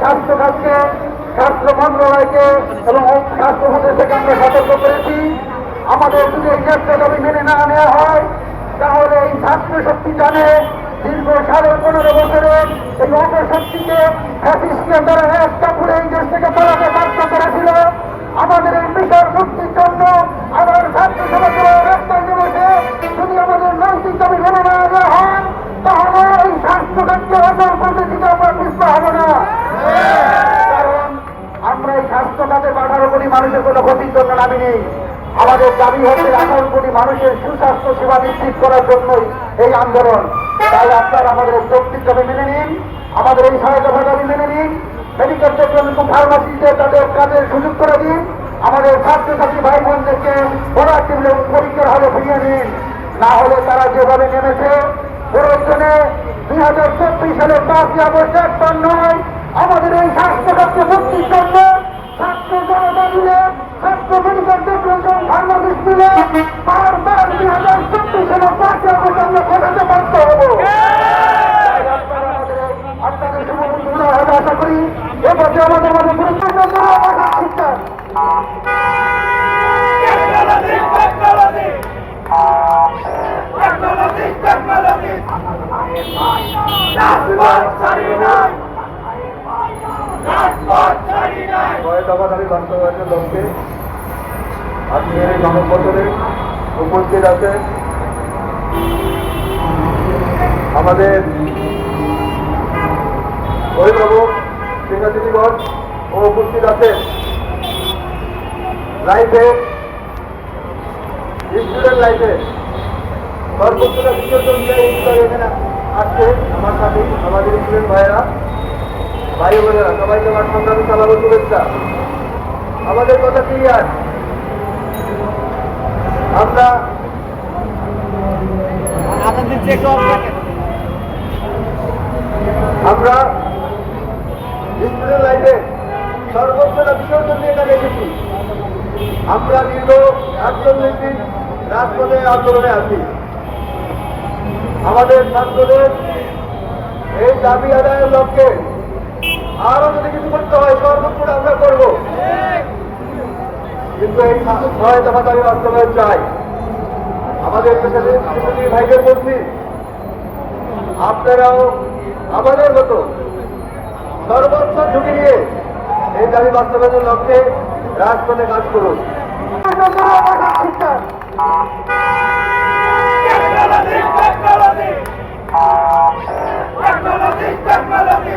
স্বাস্থ্য খাতকে স্বাস্থ্য মন্ত্রণালয়কে এবং স্বাস্থ্য থেকে আমরা সতর্ক করেছি। আমাদের যদি এই দাবি মেনে না নেওয়া হয়, তাহলে এই ছাত্র শক্তি জানে দীর্ঘ সাড়ে পনেরো বছরের এই অপশক্তিকে ফ্যাসিস্টের দ্বারা একটা মানুষের কোনো ক্ষতির জন্য নামি নেই। আমাদের দাবি হচ্ছে আঠারো কোটি মানুষের সুস্বাস্থ্য সেবা নিশ্চিত করার জন্যই এই আন্দোলন। তাই আপনারা আমাদের যৌক্তিক দাবি মেনে নিন, আমাদের এই সহায়তা দাবি মেনে নিন মেডিকেল টেকনোলজি ফার্মাসিতে তাদের কাজের সুযোগ করে দিন, আমাদের ছাত্রছাত্রী ভাই বোনদেরকে পড়াশি পরীক্ষার হলে ফিরিয়ে নিন। না হলে তারা যেভাবে নেমেছে, প্রয়োজনে দুই হাজার চব্বিশ সালে পাঁচই আগস্ট একবার নয়, আমাদের এই স্বাস্থ্যখাতকে মুক্তির জন্য বাস্তবায়নের লক্ষ্যে আজকের এই মানববন্ধনে উপস্থিত আছে আমাদের অভিভাবক শিক্ষার্থীগণ ও উপস্থিত আছেন। লাইফে স্টুডেন্ট লাইফে সর্বোচ্চটা দিয়ে এখানে আসছে আমার সাথে আমাদের স্টুডেন্ট ভাইয়েরা ভাই বোনেরা সবাইকে আমার সংগ্রামী চালাবো শুভেচ্ছা। আমাদের কথা ক্লিয়ার? আমরা আমরা আমরা দীর্ঘ আটচল্লিশ দিন রাজপথে আন্দোলনে আছি। আমাদের ছাত্রদের এই দাবি আদায়ের লক্ষ্যে আরও যদি কিছু করতে হয়, সর্বোচ্চটা আমরা করব। কিন্তু এই ছয় দফা দাবি বাস্তবায়ন চাই। আমাদের কৃষকী ভাইদের বলছি, আপনারাও আমাদের মতো সর্বোচ্চ ঝুঁকি নিয়ে এই দাবি বাস্তবায়নের লক্ষ্যে রাজপথে কাজ করুন শিক্ষা Technology, technology.